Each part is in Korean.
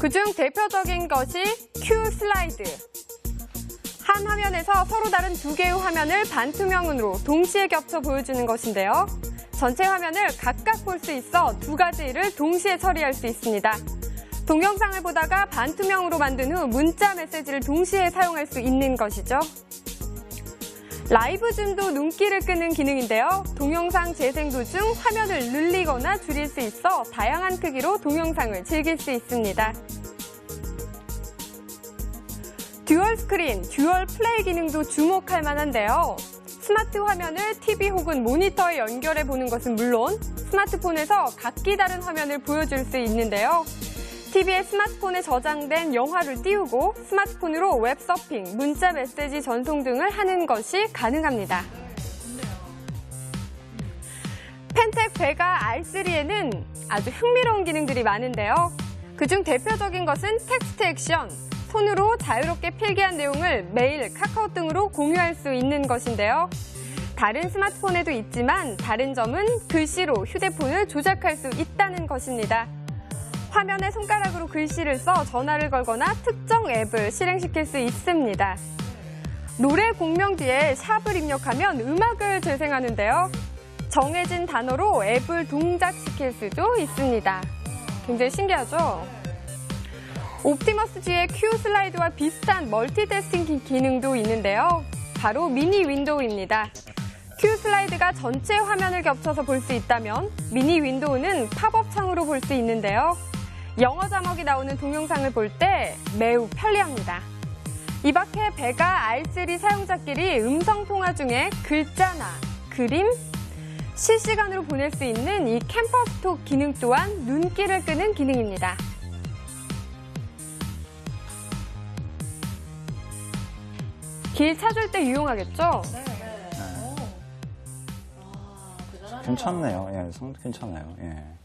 그중 대표적인 것이 큐 슬라이드. 한 화면에서 서로 다른 두 개의 화면을 반투명으로 동시에 겹쳐 보여주는 것인데요. 전체 화면을 각각 볼 수 있어 두 가지 일을 동시에 처리할 수 있습니다. 동영상을 보다가 반투명으로 만든 후 문자 메시지를 동시에 사용할 수 있는 것이죠. 라이브 줌도 눈길을 끄는 기능인데요. 동영상 재생 도중 화면을 늘리거나 줄일 수 있어 다양한 크기로 동영상을 즐길 수 있습니다. 듀얼 스크린, 듀얼 플레이 기능도 주목할 만한데요. 스마트 화면을 TV 혹은 모니터에 연결해 보는 것은 물론 스마트폰에서 각기 다른 화면을 보여줄 수 있는데요. TV에 스마트폰에 저장된 영화를 띄우고 스마트폰으로 웹서핑, 문자 메시지 전송 등을 하는 것이 가능합니다. 펜텍 베가 R3에는 아주 흥미로운 기능들이 많은데요. 그중 대표적인 것은 텍스트 액션. 손으로 자유롭게 필기한 내용을 메일, 카카오 등으로 공유할 수 있는 것인데요. 다른 스마트폰에도 있지만 다른 점은 글씨로 휴대폰을 조작할 수 있다는 것입니다. 화면에 손가락으로 글씨를 써 전화를 걸거나 특정 앱을 실행시킬 수 있습니다. 노래 공명 뒤에 샵을 입력하면 음악을 재생하는데요. 정해진 단어로 앱을 동작시킬 수도 있습니다. 굉장히 신기하죠? 옵티머스 G의 Q 슬라이드와 비슷한 멀티태스킹 기- 기능도 있는데요. 바로 미니 윈도우입니다. Q 슬라이드가 전체 화면을 겹쳐서 볼 수 있다면 미니 윈도우는 팝업 창으로 볼 수 있는데요. 영어 자막이 나오는 동영상을 볼 때 매우 편리합니다. 이 밖에 배가 R3 사용자끼리 음성 통화 중에 글자나 그림, 실시간으로 보낼 수 있는 이 캠퍼스톡 기능 또한 눈길을 끄는 기능입니다. 길 찾을 때 유용하겠죠? 괜찮네요. 예, 성 괜찮아요. 예.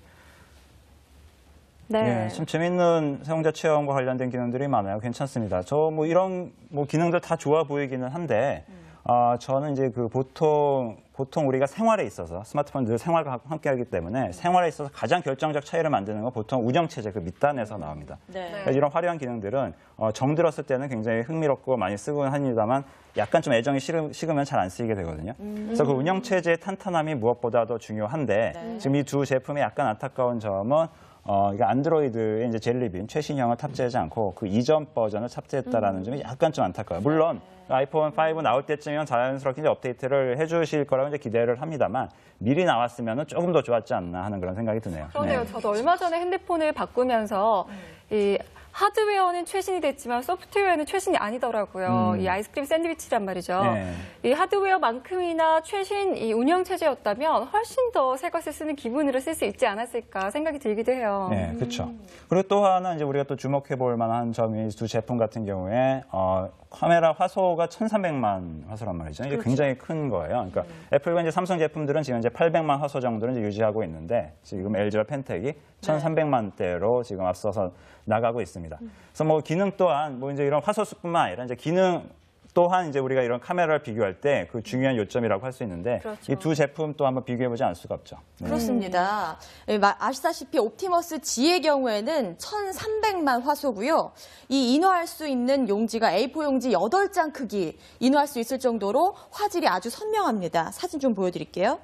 네. 예, 참 재밌는 사용자 체험과 관련된 기능들이 많아요. 괜찮습니다. 저 뭐 이런 뭐 기능들 다 좋아 보이기는 한데, 아, 저는 이제 그 보통, 보통 우리가 생활에 있어서 스마트폰 늘 생활과 함께 하기 때문에 생활에 있어서 가장 결정적 차이를 만드는 건 보통 운영체제 그 밑단에서 나옵니다. 네. 그래서 이런 화려한 기능들은 어, 정들었을 때는 굉장히 흥미롭고 많이 쓰곤 합니다만 약간 좀 애정이 식으, 식으면 잘 안 쓰이게 되거든요. 그래서 그 운영 체제의 탄탄함이 무엇보다도 중요한데 지금 이 두 제품의 약간 안타까운 점은 어, 이게 안드로이드의 이제 젤리빈 최신형을 탑재하지 않고 그 이전 버전을 탑재했다라는 점이 약간 좀 안타까워요. 물론 아이폰 5 나올 때쯤이면 자연스럽게 이제 업데이트를 해주실 거라고 이제 기대를 합니다만 미리 나왔으면 조금 더 좋았지 않나 하는 그런 생각이 드네요. 그러네요. 네. 저도 얼마 전에 핸드폰을 바꾸면서 이 하드웨어는 최신이 됐지만 소프트웨어는 최신이 아니더라고요. 음. 이 아이스크림 샌드위치란 말이죠. 네. 이 하드웨어만큼이나 최신 이 운영 체제였다면 훨씬 더 새 것을 쓰는 기분으로 쓸 수 있지 않았을까 생각이 들기도 해요. 네, 그렇죠. 그리고 또 하나 이제 우리가 또 주목해 볼 만한 점이 두 제품 같은 경우에 어, 카메라 화소가 1,300만 화소란 말이죠. 이게 굉장히 큰 거예요. 그러니까 애플과 이제 삼성 제품들은 지금 이제 800만 화소 정도는 유지하고 있는데 지금 LG와 펜텍이 1,300만 대로 지금 앞서서 나가고 있습니다. 그래서 뭐 기능 또한 뭐 이제 이런 화소수뿐만 아니라 이제 기능 또한 이제 우리가 이런 카메라를 비교할 때 그 중요한 요점이라고 할 수 있는데 그렇죠. 이 두 제품 또 한번 비교해 보지 않을 수가 없죠. 네. 그렇습니다. 예, 마- 아시다시피 옵티머스 G의 경우에는 1300만 화소고요. 이 인화할 수 있는 용지가 A4 용지 8장 크기 인화할 수 있을 정도로 화질이 아주 선명합니다. 사진 좀 보여드릴게요.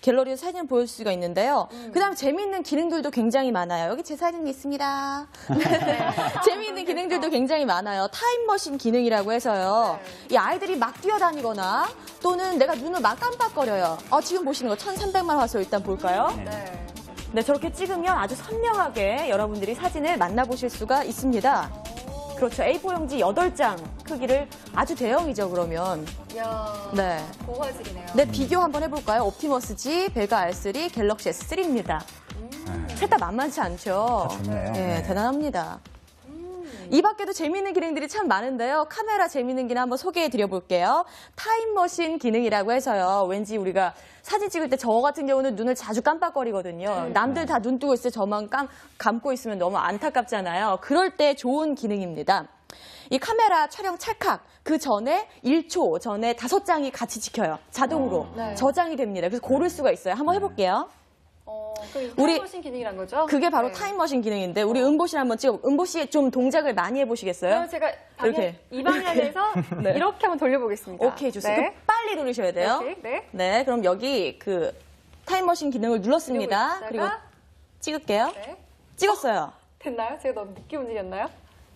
갤러리에서 사진을 보여줄 수가 있는데요. 그 다음 재미있는 기능들도 굉장히 많아요. 여기 제 사진이 있습니다. 재미있는 기능들도 굉장히 많아요. 타임머신 기능이라고 해서요. 이 아이들이 막 뛰어다니거나 또는 내가 눈을 막 깜빡거려요. 어, 지금 보시는 거 1300만 화소 일단 볼까요? 네, 저렇게 찍으면 아주 선명하게 여러분들이 사진을 만나보실 수가 있습니다. 그렇죠. A4 용지 8장 크기를 아주 대형이죠, 그러면. 이야, 네. 고화질이네요. 네, 비교 한번 해볼까요? 옵티머스 G, 베가 R3, 갤럭시 S3입니다. 셋 다 만만치 않죠? 다 좋네요. 네, 네. 대단합니다. 이 밖에도 재미있는 기능들이 참 많은데요. 카메라 재미있는 기능 한번 소개해 드려볼게요. 타임머신 기능이라고 해서요. 왠지 우리가 사진 찍을 때 저 같은 경우는 눈을 자주 깜빡거리거든요. 남들 다 눈 뜨고 있을 때 저만 깜, 감고 있으면 너무 안타깝잖아요. 그럴 때 좋은 기능입니다. 이 카메라 촬영 찰칵 그 전에 1초 전에 다섯 장이 같이 찍혀요. 자동으로 네. 저장이 됩니다. 그래서 고를 수가 있어요. 한번 해볼게요. 어, 그 우리- 타임머신 기능이란 거죠? 그게 바로 네. 타임머신 기능인데 우리 은보 씨 한번 찍어. 은보 씨 좀 동작을 많이 해보시겠어요? 그럼 제가 방향, 이렇게. 이 방향에서 네. 이렇게 한번 돌려보겠습니다. 오케이 좋습니다. 네. 그럼 빨리 누르셔야 돼요. 이렇게, 네. 네, 그럼 여기 그 타임머신 기능을 눌렀습니다. 누르고 그리고 찍을게요. 네. 찍었어요. 됐나요? 제가 너무 늦게 움직였나요?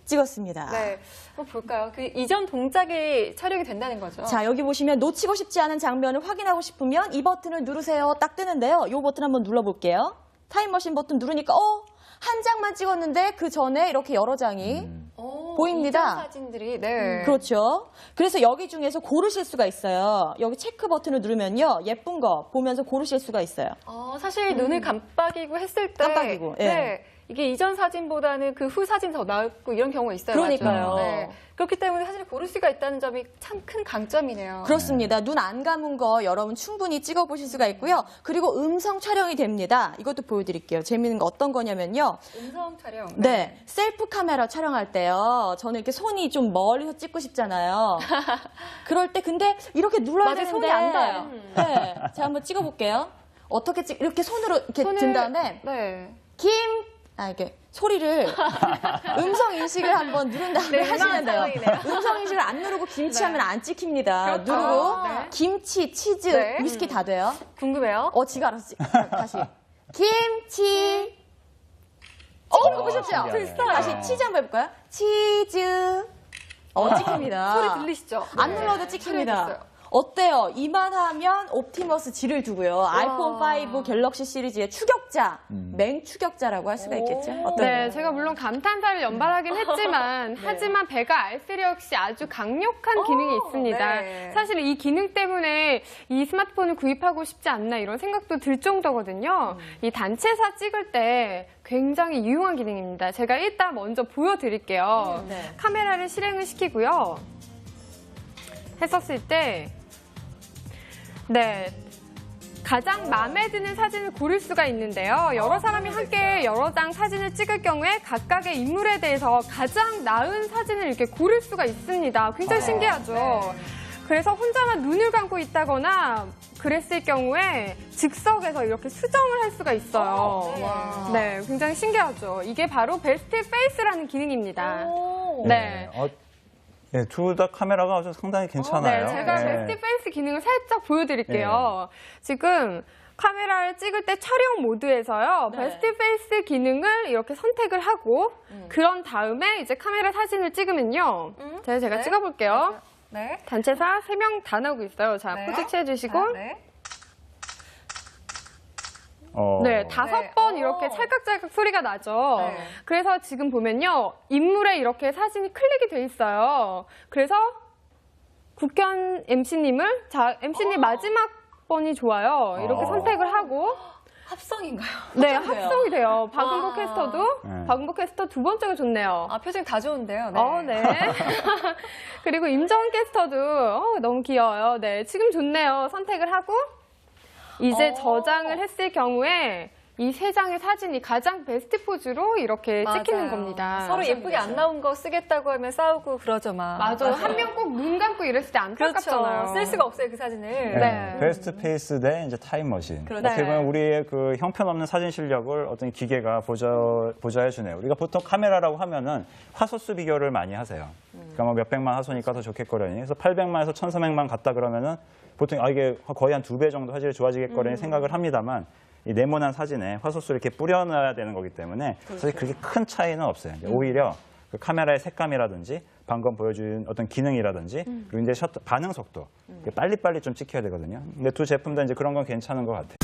찍었습니다. 네. 한번 볼까요? 그 이전 동작이 촬영이 된다는 거죠. 자, 여기 보시면 놓치고 싶지 않은 장면을 확인하고 싶으면 이 버튼을 누르세요. 딱 뜨는데요. 이 버튼 한번 눌러볼게요. 타임머신 버튼 누르니까 어? 한 장만 찍었는데 그 전에 이렇게 여러 장이 오, 보입니다. 사진들이 네. 그렇죠. 그래서 여기 중에서 고르실 수가 있어요. 여기 체크 버튼을 누르면요. 예쁜 거 보면서 고르실 수가 있어요. 어, 사실 눈을 깜빡이고 했을 때 음. 깜빡이고, 예. 네. 이게 이전 사진보다는 그 후 사진 더 나았고 이런 경우가 있어요. 그러니까요. 네. 그렇기 때문에 사실 고를 수가 있다는 점이 참 큰 강점이네요. 그렇습니다. 눈 안 감은 거 여러분 충분히 찍어 보실 수가 있고요. 그리고 음성 촬영이 됩니다. 이것도 보여드릴게요. 재밌는 거 어떤 거냐면요. 음성 촬영. 네, 셀프 카메라 촬영할 때요. 저는 이렇게 손이 좀 멀리서 찍고 싶잖아요. 그럴 때 근데 이렇게 눌러야 맞아요. 되는데 손이 안 닿아요. 네, 제가 한번 찍어볼게요. 어떻게 찍? 이렇게 손으로 이렇게 손을- 든 다음에 네. 김, 아, 이렇게 소리를 음성 인식을 한번 누른 다음에 네, 하시면 돼요. 음성 인식을 안 누르고 김치 하면 안 찍힙니다. 그렇죠. 누르고 네. 김치, 치즈, 네. 위스키 다 돼요. 궁금해요. 어, 지가 알아서 찍. 다시. 김치. 어, 보고 싶죠? 다시 치즈 한번 해볼까요? 치즈. 어, 찍힙니다. 소리 들리시죠? 안 네. 눌러도 찍힙니다. 어때요? 이만하면 옵티머스 G를 두고요. 아이폰 5 갤럭시 시리즈의 추격자, 맹추격자라고 할 수가 있겠죠? 어때요? 네, 제가 물론 감탄사를 연발하긴 했지만, 하지만 배가 R3 역시 아주 강력한 기능이 있습니다. 네. 사실 이 기능 때문에 이 스마트폰을 구입하고 싶지 않나 이런 생각도 들 정도거든요. 이 단체사 찍을 때 굉장히 유용한 기능입니다. 제가 일단 먼저 보여드릴게요. 네. 카메라를 실행을 시키고요. 했었을 때, 네, 가장 마음에 드는 사진을 고를 수가 있는데요. 여러 사람이 함께 여러 장 사진을 찍을 경우에 각각의 인물에 대해서 가장 나은 사진을 이렇게 고를 수가 있습니다. 굉장히 신기하죠. 그래서 혼자만 눈을 감고 있다거나 그랬을 경우에 즉석에서 이렇게 수정을 할 수가 있어요. 네, 굉장히 신기하죠. 이게 바로 베스트 페이스라는 기능입니다. 네. 어, 네, 둘 다 카메라가 아주 상당히 괜찮아요. 네, 제가 네. 베스트 페이스 기능을 살짝 보여드릴게요. 지금 카메라를 찍을 때 촬영 모드에서요, 네. 베스트 페이스 기능을 이렇게 선택을 하고, 그런 다음에 이제 카메라 사진을 찍으면요. 자, 제가 네. 찍어볼게요. 네. 단체사 3명 다 나오고 있어요. 자, 네. 포즈 취해주시고. 자, 네. 어, 네, 다섯 네. 번 오. 이렇게 찰칵찰칵 소리가 나죠. 네. 그래서 지금 보면요. 인물에 이렇게 사진이 클릭이 돼 있어요. 그래서 국현 MC님을, 자, MC님 마지막 번이 좋아요. 이렇게 어. 선택을 하고, 합성인가요? 네, 합성돼요. 합성이 돼요. 박은복 와. 캐스터도, 네. 박은복 캐스터 두 번째가 좋네요. 아, 표정 다 좋은데요. 네. 어, 네. 그리고 임정은 캐스터도 어, 너무 귀여워요. 네, 지금 좋네요. 선택을 하고 이제 어. 저장을 했을 경우에 이 세 장의 사진이 가장 베스트 포즈로 이렇게 찍히는 맞아요. 겁니다. 서로 예쁘게 안 나온 거 쓰겠다고 하면 싸우고 그러죠, 막. 맞아. 한 명 꼭 눈 감고 이랬을 때 안타깝잖아요. 그렇죠. 쓸 수가 없어요, 그 사진을. 네. 네. 베스트 페이스 대 이제 타임머신. 그렇죠. 어떻게 보면 네. 우리의 그 형편없는 사진 실력을 어떤 기계가 보좌, 보좌해주네요. 우리가 보통 카메라라고 하면은 화소수 비교를 많이 하세요. 그러니까 뭐 몇백만 화소니까 더 좋겠거려니. 그래서 800만에서 1300만 갔다 그러면은 보통 아, 이게 거의 한 두 배 정도 화질이 좋아지겠거려니 생각을 합니다만 이 네모난 사진에 화소수를 이렇게 뿌려놔야 되는 거기 때문에 사실 그렇게 큰 차이는 없어요. 이제 오히려 그 카메라의 색감이라든지 방금 보여준 어떤 기능이라든지 그리고 이제 셔터 반응 속도 빨리빨리 좀 찍혀야 되거든요. 근데 두 제품 다 이제 그런 건 괜찮은 것 같아요.